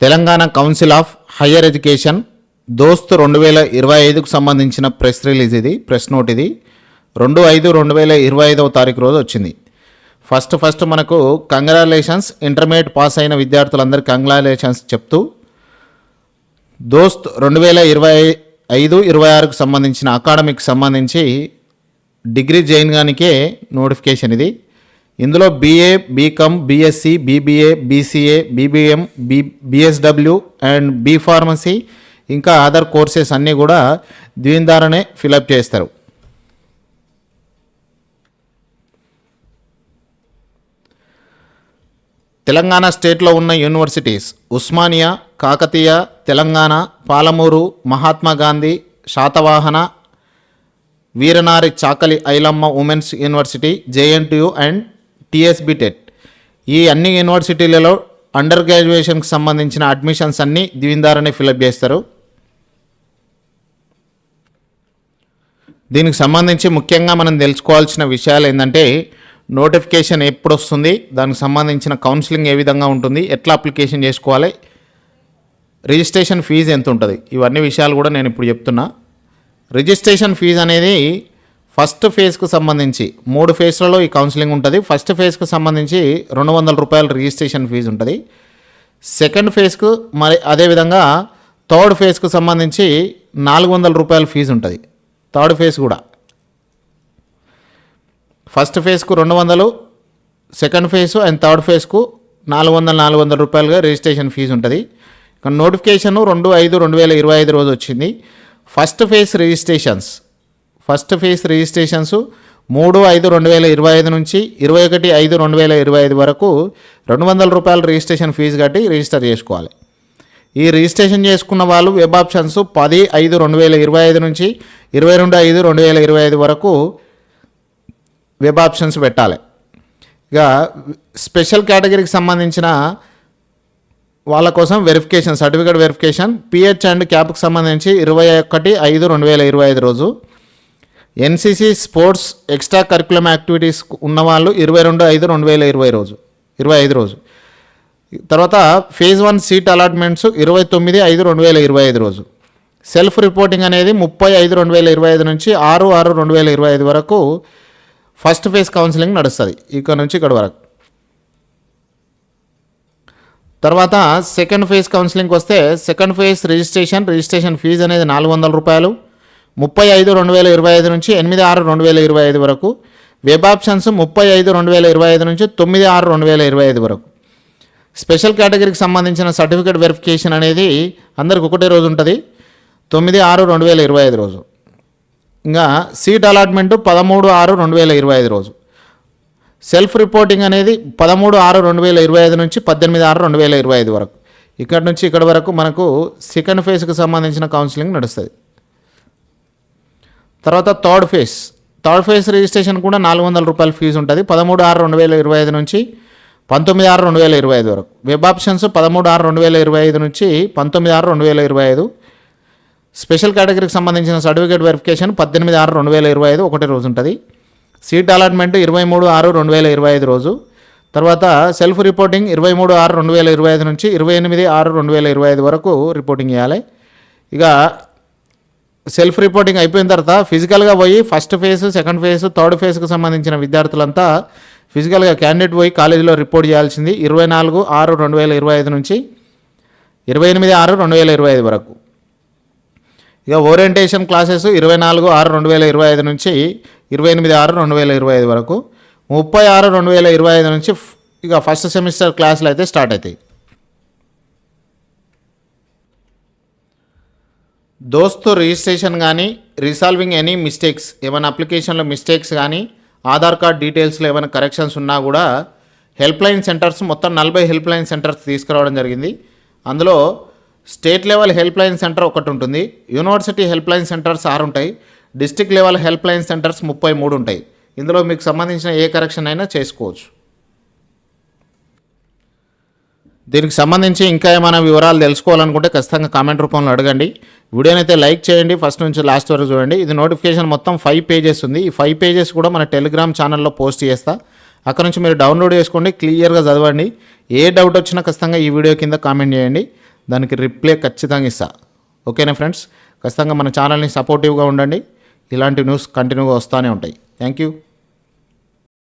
Telangana council of higher education DOST రెండు వేల ఇరవై ఐదుకు సంబంధించిన ప్రెస్ రిలీజ్ ఇది ప్రెస్ నోట్ ఇది. రెండు ఐదు రెండు వేల ఇరవై ఐదవ తారీఖు రోజు వచ్చింది. ఫస్ట్ ఫస్ట్ మనకు కంగ్రాలేషన్స్ ఇంటర్మీడియట్ పాస్ అయిన విద్యార్థులందరికీ కంగ్రాలేషన్స్ చెప్తూ దోస్త్ రెండు వేల ఇరవై ఐదు ఇరవై ఆరుకు సంబంధించిన అకాడమిక్ సంబంధించి డిగ్రీ చేయగానికే నోటిఫికేషన్ ఇది. ఇందులో BA BCom BSc BBA BCA BBM B BSW and B pharmacy ఇంకా అదర్ కోర్సెస్ అన్నీ కూడా దీని ద్వారానే ఫిలప్ చేస్తారు. తెలంగాణ స్టేట్లో ఉన్న universities Osmania Kakatiya Telangana Palamuru Mahatma Gandhi Satavahana Veeranari Chakali Ailamma women's university JNTU and TSB టెట్ ఈ అన్ని యూనివర్సిటీలలో అండర్ గ్రాడ్యుయేషన్కి సంబంధించిన అడ్మిషన్స్ అన్నీ దీని ద్వారానే ఫిలప్ చేస్తారు. దీనికి సంబంధించి ముఖ్యంగా మనం తెలుసుకోవాల్సిన విషయాలు ఏంటంటే నోటిఫికేషన్ ఎప్పుడు వస్తుంది దానికి సంబంధించిన కౌన్సిలింగ్ ఏ విధంగా ఉంటుంది ఎట్లా అప్లికేషన్ చేసుకోవాలి రిజిస్ట్రేషన్ ఫీజు ఎంత ఉంటుంది ఇవన్నీ విషయాలు కూడా నేను ఇప్పుడు చెప్తున్నా. రిజిస్ట్రేషన్ ఫీజు అనేది ఫస్ట్ ఫేజ్కు సంబంధించి మూడు ఫేజ్లలో ఈ కౌన్సిలింగ్ ఉంటుంది. ఫస్ట్ ఫేజ్కు సంబంధించి రెండు వందల రూపాయల రిజిస్ట్రేషన్ ఫీజు ఉంటుంది. సెకండ్ ఫేజ్కు మరి అదేవిధంగా థర్డ్ ఫేజ్కు సంబంధించి నాలుగు వందల రూపాయల ఫీజు ఉంటుంది. థర్డ్ ఫేజ్ కూడా. ఫస్ట్ ఫేజ్కు రెండు వందలు సెకండ్ ఫేజ్ అండ్ థర్డ్ ఫేజ్కు నాలుగు వందల నాలుగు వందల రూపాయలుగా రిజిస్ట్రేషన్ ఫీజు ఉంటుంది. నోటిఫికేషన్ రెండు ఐదు రెండు వేల ఇరవై ఐదు రోజు వచ్చింది. First phase registrations first phase registrations మూడు ఐదు రెండు వేల ఇరవై ఐదు నుంచి ఇరవై ఒకటి ఐదు రెండు వేల ఇరవై ఐదు వరకు రెండు వందల రూపాయల రిజిస్ట్రేషన్ ఫీజు కట్టి రిజిస్టర్ చేసుకోవాలి. ఈ రిజిస్ట్రేషన్ చేసుకున్న వాళ్ళు వెబ్ ఆప్షన్స్ పది ఐదు రెండు వేల ఇరవై ఐదు నుంచి ఇరవై రెండు ఐదు రెండు వేల ఇరవై ఐదు వరకు వెబ్ ఆప్షన్స్ పెట్టాలి. ఇక స్పెషల్ కేటగిరీకి సంబంధించిన వాళ్ళ కోసం verification certificate verification PH and క్యాప్కి సంబంధించి ఇరవై ఒకటి ఐదు రెండు వేల ఇరవై ఐదు రోజు NCC sports extra curriculum activities ఉన్నవాళ్ళు ఇరవై రెండు ఐదు రెండు వేల ఇరవై రోజు ఇరవై ఐదు రోజు. తర్వాత ఫేజ్ వన్ సీట్ అలాట్మెంట్స్ ఇరవై తొమ్మిది ఐదు రెండు వేల ఇరవై ఐదు రోజు. సెల్ఫ్ రిపోర్టింగ్ అనేది ముప్పై ఐదు రెండు వేల ఇరవై ఐదు నుంచి ఆరు ఆరు రెండు వేల ఇరవై ఐదు వరకు ఫస్ట్ ఫేజ్ కౌన్సిలింగ్ నడుస్తుంది ఇక్కడ నుంచి ఇక్కడ వరకు. తర్వాత సెకండ్ ఫేజ్ కౌన్సిలింగ్కి వస్తే second phase registration registration fee అనేది నాలుగు వందల రూపాయలు ముప్పై ఐదు రెండు వేల ఇరవై ఐదు నుంచి ఎనిమిది ఆరు రెండు వేల ఇరవై ఐదు వరకు. వెబ్ ఆప్షన్స్ ముప్పై ఐదు రెండు వేల ఇరవై ఐదు నుంచి తొమ్మిది ఆరు రెండు వేల ఇరవై ఐదు వరకు. స్పెషల్ కేటగిరీకి సంబంధించిన సర్టిఫికేట్ వెరిఫికేషన్ అనేది అందరికి ఒకటే రోజు ఉంటుంది. తొమ్మిది ఆరు రెండు వేల ఇరవై ఐదు రోజు. ఇంకా సీట్ అలాట్మెంట్ పదమూడు ఆరు రెండు వేల ఇరవై ఐదు రోజు. సెల్ఫ్ రిపోర్టింగ్ అనేది పదమూడు ఆరు రెండు వేల ఇరవై ఐదు నుంచి పద్దెనిమిది ఆరు రెండు వేల ఇరవై ఐదు వరకు. ఇక్కడ నుంచి ఇక్కడ వరకు మనకు సెకండ్ ఫేజ్కి సంబంధించిన కౌన్సిలింగ్ నడుస్తుంది. తర్వాత third phase. Third phase registration కూడా నాలుగు వందల రూపాయల ఫీజు ఉంటుంది. పదమూడు ఆరు రెండు వేల ఇరవై ఐదు నుంచి పంతొమ్మిది ఆరు రెండు వేల ఇరవై ఐదు వరకు. వెబ్ ఆప్షన్స్ పదమూడు ఆరు రెండు వేల ఇరవై ఐదు నుంచి పంతొమ్మిది ఆరు రెండు వేల ఇరవై ఐదు. స్పెషల్ కేటగిరీకి సంబంధించిన సర్టిఫికేట్ వెరిఫికేషన్ పద్దెనిమిది ఆరు రెండు వేల ఇరవై ఐదు ఒకటి రోజు ఉంటుంది. సీట్ అలాట్మెంట్ ఇరవై మూడు ఆరు రెండు వేల ఇరవై ఐదు రోజు. తర్వాత సెల్ఫ్ రిపోర్టింగ్ ఇరవై మూడు ఆరు రెండు వేల ఇరవై ఐదు నుంచి ఇరవై ఎనిమిది ఆరు రెండు వేల ఇరవై ఐదు వరకు రిపోర్టింగ్ చేయాలి ఇక సెల్ఫ్ రిపోర్టింగ్ అయిపోయిన తర్వాత ఫిజికల్గా పోయి first phase second phase third ఫేజ్కి సంబంధించిన విద్యార్థులంతా ఫిజికల్గా క్యాండిడేట్ పోయి కాలేజీలో రిపోర్ట్ చేయాల్సింది ఇరవై నాలుగు ఆరు రెండు వేల ఇరవై ఐదు నుంచి ఇరవై ఎనిమిది ఆరు రెండు వేల ఇరవై ఐదు వరకు. ఇక ఓరియంటేషన్ క్లాసెస్ ఇరవై నాలుగు ఆరు రెండు వేల ఇరవై ఐదు నుంచి ఇరవై ఎనిమిది ఆరు రెండు వేల ఇరవై ఐదు వరకు. ముప్పై ఆరు రెండు వేల ఇరవై ఐదు నుంచి ఇక ఫస్ట్ సెమిస్టర్ క్లాసులు అయితే స్టార్ట్ అవుతాయి. దోస్తు రిజిస్ట్రేషన్ కానీ రిసాల్వింగ్ ఎనీ మిస్టేక్స్ ఏమైనా అప్లికేషన్లో మిస్టేక్స్ కానీ ఆధార్ కార్డ్ డీటెయిల్స్లో ఏమైనా కరెక్షన్స్ ఉన్నా కూడా హెల్ప్ లైన్ సెంటర్స్ మొత్తం నలభై హెల్ప్ లైన్ సెంటర్స్ తీసుకురావడం జరిగింది. అందులో state level help line centre ఒకటి ఉంటుంది. యూనివర్సిటీ హెల్ప్ లైన్ సెంటర్స్ ఆరు ఉంటాయి. District level help line centres ముప్పై మూడు ఉంటాయి. ఇందులో మీకు సంబంధించిన ఏ కరెక్షన్ అయినా చేసుకోవచ్చు. దీనికి సంబంధించి ఇంకా ఏమైనా వివరాలు తెలుసుకోవాలనుకుంటే ఖచ్చితంగా కామెంట్ రూపంలో అడగండి. వీడియోనైతే లైక్ చేయండి ఫస్ట్ నుంచి లాస్ట్ వరకు చూడండి. ఇది నోటిఫికేషన్ మొత్తం ఫైవ్ పేజెస్ ఉంది. ఈ ఫైవ్ పేజెస్ కూడా మన టెలిగ్రామ్ ఛానల్లో పోస్ట్ చేస్తా. అక్కడ నుంచి మీరు డౌన్లోడ్ చేసుకోండి క్లియర్గా చదవండి. ఏ డౌట్ వచ్చినా ఖచ్చితంగా ఈ వీడియో కింద కామెంట్ చేయండి. దానికి రిప్లై ఖచ్చితంగా ఇస్తా. ఓకేనా ఫ్రెండ్స్? ఖచ్చితంగా మన ఛానల్ని సపోర్టివ్గా ఉండండి. ఇలాంటి న్యూస్ కంటిన్యూగా వస్తూనే ఉంటాయి. Thank you.